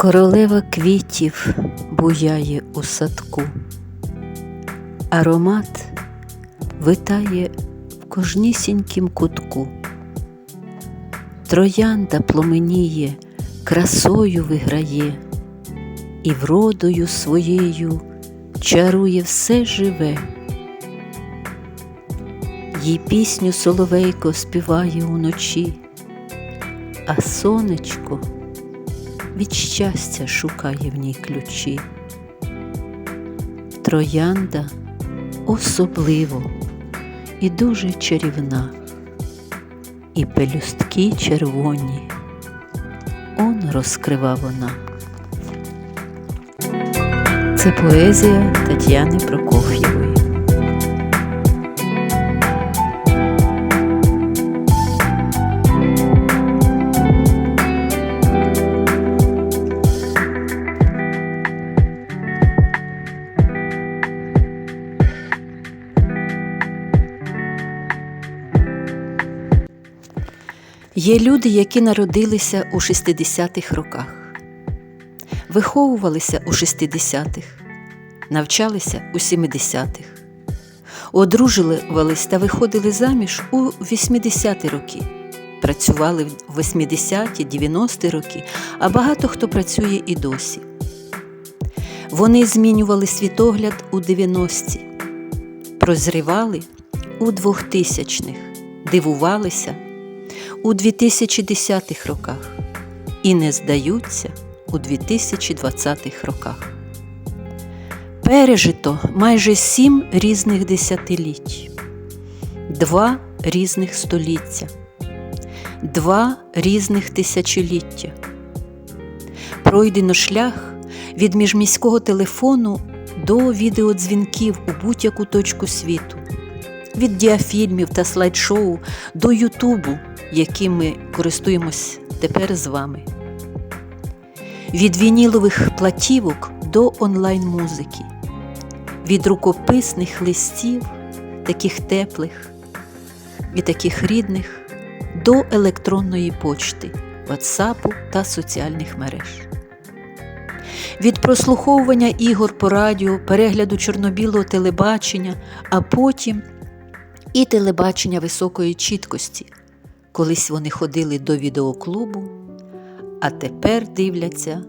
Королева квітів буяє у садку, аромат витає в кожнісінькім кутку, троянда пломеніє, красою виграє, і вродою своєю чарує все живе. Їй пісню соловейко співає уночі, а сонечко від щастя шукає в ній ключі. Троянда особливо і дуже чарівна, і пелюстки червоні он розкрива вона. Це поезія Тетяни Прокоф'євої. Є люди, які народилися у 60-х роках, виховувалися у 60-х, навчалися у 70-х, одружувались та виходили заміж у 80-ті роки, працювали в 80-ті, 90-ті роки, а багато хто працює і досі. Вони змінювали світогляд у 90-ті, прозрівали у 2000-х, дивувалися у 2010-х роках і не здаються у 2020-х роках. Пережито майже сім різних десятиліть, два різних століття, два різних тисячоліття. Пройдено шлях від міжміського телефону до відеодзвінків у будь-яку точку світу, від діафільмів та слайд-шоу до Ютубу яким ми користуємось тепер з вами. Від вінілових платівок до онлайн-музики, від рукописних листів, таких теплих і таких рідних, до електронної почти, ватсапу та соціальних мереж. Від прослуховування ігор по радіо, перегляду чорно-білого телебачення, а потім і телебачення високої чіткості. Колись вони ходили до відеоклубу, а тепер дивляться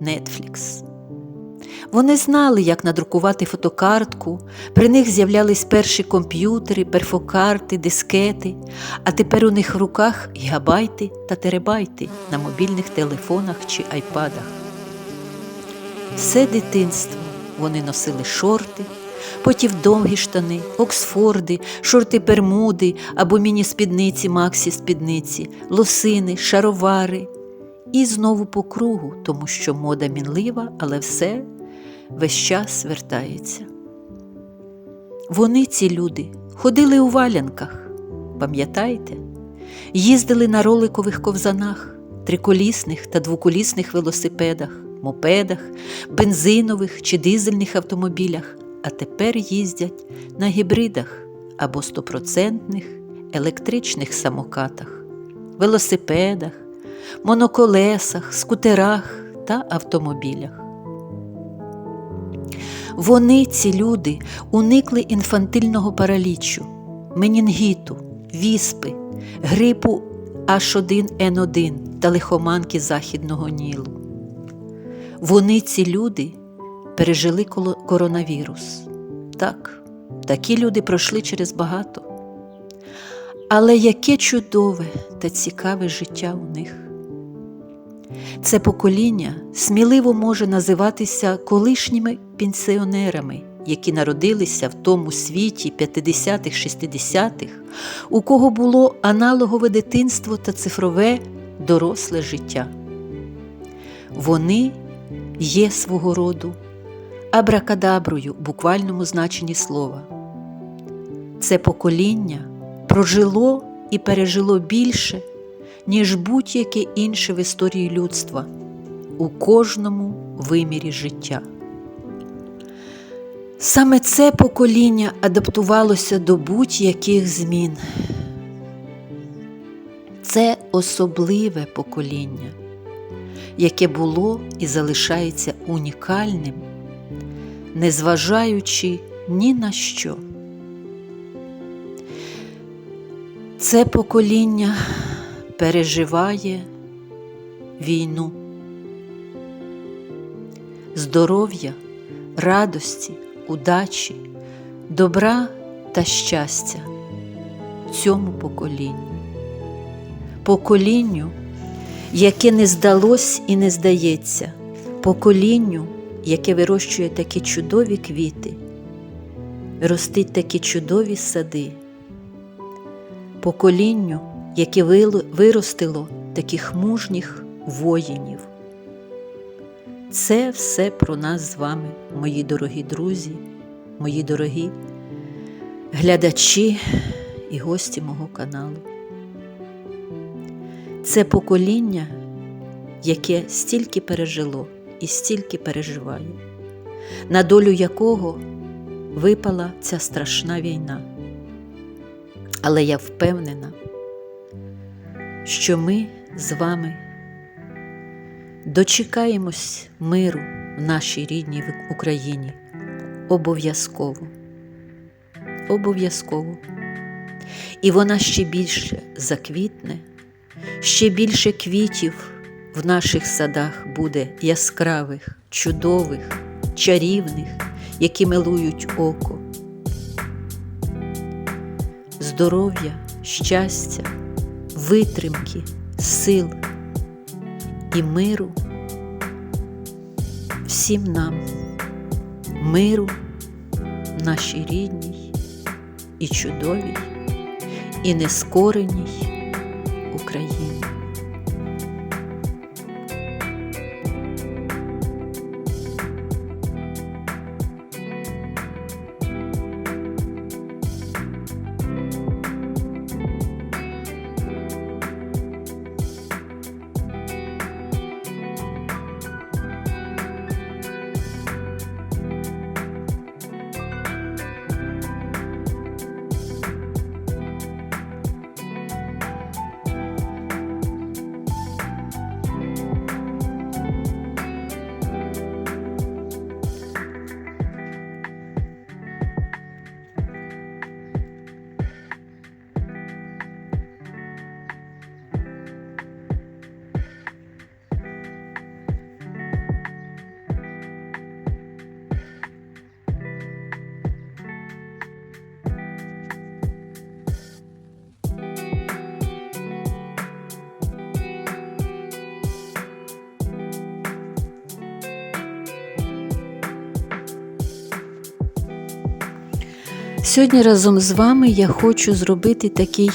Netflix. Вони знали, як надрукувати фотокартку, при них з'являлись перші комп'ютери, перфокарти, дискети, а тепер у них в руках гігабайти та терабайти на мобільних телефонах чи айпадах. Все дитинство вони носили шорти потім довгі штани, оксфорди, шорти бермуди або міні-спідниці, максі-спідниці, лосини, шаровари. І знову по кругу, тому що мода мінлива, але все весь час вертається. Вони, ці люди, ходили у валянках, пам'ятаєте, їздили на роликових ковзанах, триколісних та двоколісних велосипедах, мопедах, бензинових чи дизельних автомобілях, а тепер їздять на гібридах або стопроцентних електричних самокатах, велосипедах, моноколесах, скутерах та автомобілях. Вони, ці люди, уникли інфантильного паралічу, менінгіту, віспи, грипу H1N1 та лихоманки Західного Нілу. Вони, ці люди, пережили коронавірус. Так, такі люди пройшли через багато. Але яке чудове та цікаве життя у них. Це покоління сміливо може називатися колишніми пенсіонерами, які народилися в тому світі 50-х, 60-х, у кого було аналогове дитинство та цифрове доросле життя. Вони є свого роду абракадаброю в буквальному значенні слова. Це покоління прожило і пережило більше, ніж будь-яке інше в історії людства у кожному вимірі життя. Саме це покоління адаптувалося до будь-яких змін. Це особливе покоління, яке було і залишається унікальним, незважаючи ні на що. Це покоління переживає війну, здоров'я, радості, удачі, добра та щастя цьому поколінню, поколінню, яке не здалось і не здається, поколінню, яке вирощує такі чудові квіти, ростить такі чудові сади, поколінню, яке виростило таких мужніх воїнів. Це все про нас з вами, мої дорогі друзі, мої дорогі глядачі і гості мого каналу. Це покоління, яке стільки пережило і стільки переживає, на долю якого випала ця страшна війна. Але я впевнена, що ми з вами дочекаємось миру в нашій рідній Україні обов'язково. Обов'язково. І вона ще більше заквітне, ще більше квітів в наших садах буде яскравих, чудових, чарівних, які милують око. Здоров'я, щастя, витримки, сил і миру всім нам, миру нашій рідній і чудовій, і нескореній Сьогодні разом з вами я хочу зробити такий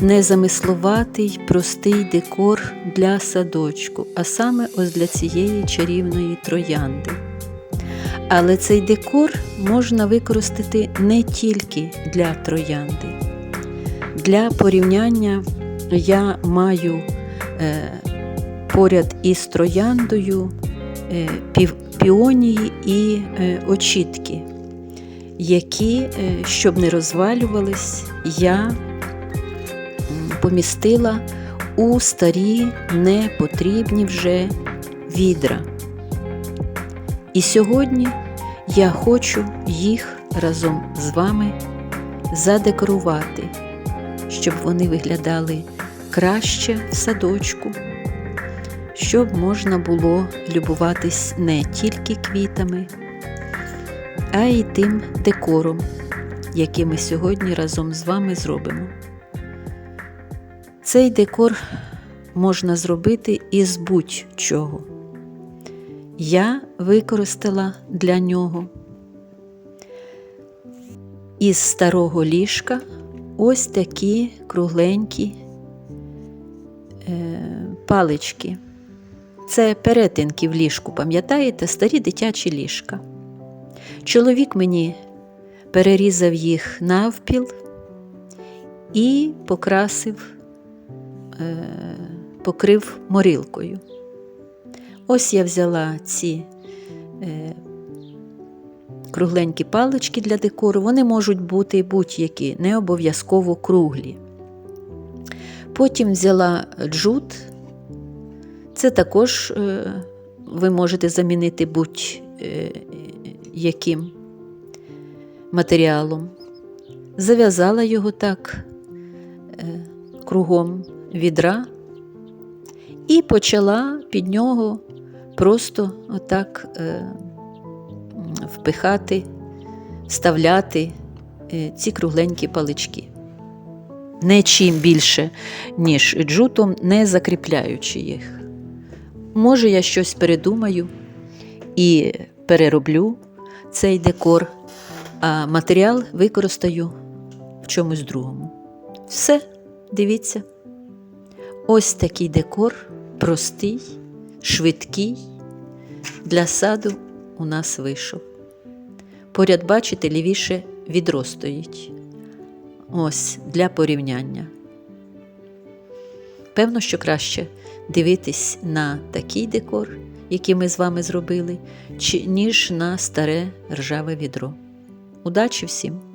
незамисловатий, простий декор для садочку, а саме ось для цієї чарівної троянди. Але цей декор можна використати не тільки для троянди. Для порівняння я маю е, поряд із трояндою е, піонії і е, очітки які, щоб не розвалювались, я помістила у старі непотрібні вже відра. І сьогодні я хочу їх разом з вами задекорувати, щоб вони виглядали краще в садочку, щоб можна було любуватись не тільки квітами а й тим декором, який ми сьогодні разом з вами зробимо. Цей декор можна зробити із будь-чого. Я використала для нього із старого ліжка ось такі кругленькі е, палички. Це перетинки в ліжку, пам'ятаєте, старі дитячі ліжка. Чоловік мені перерізав їх навпіл і покрасив, е, покрив морилкою. Ось я взяла ці е, кругленькі палички для декору, вони можуть бути будь-які, не обов'язково круглі. Потім взяла джут, Це також е, ви можете замінити будь-яким матеріалом. Зав'язала його так е, кругом відра і почала під нього просто отак е, впихати, вставляти е, ці кругленькі палички. Не чим більше, ніж джутом, не закріпляючи їх. Може, я щось передумаю і перероблю цей декор, а матеріал використаю в чомусь другому. Все, дивіться. Ось такий декор простий, швидкий. Для саду у нас вийшов. Поряд, бачите, лівіше відро стоїть. Ось для порівняння. Певно, що краще дивитись на такий декор, який ми з вами зробили, ніж на старе ржаве відро. Удачі всім!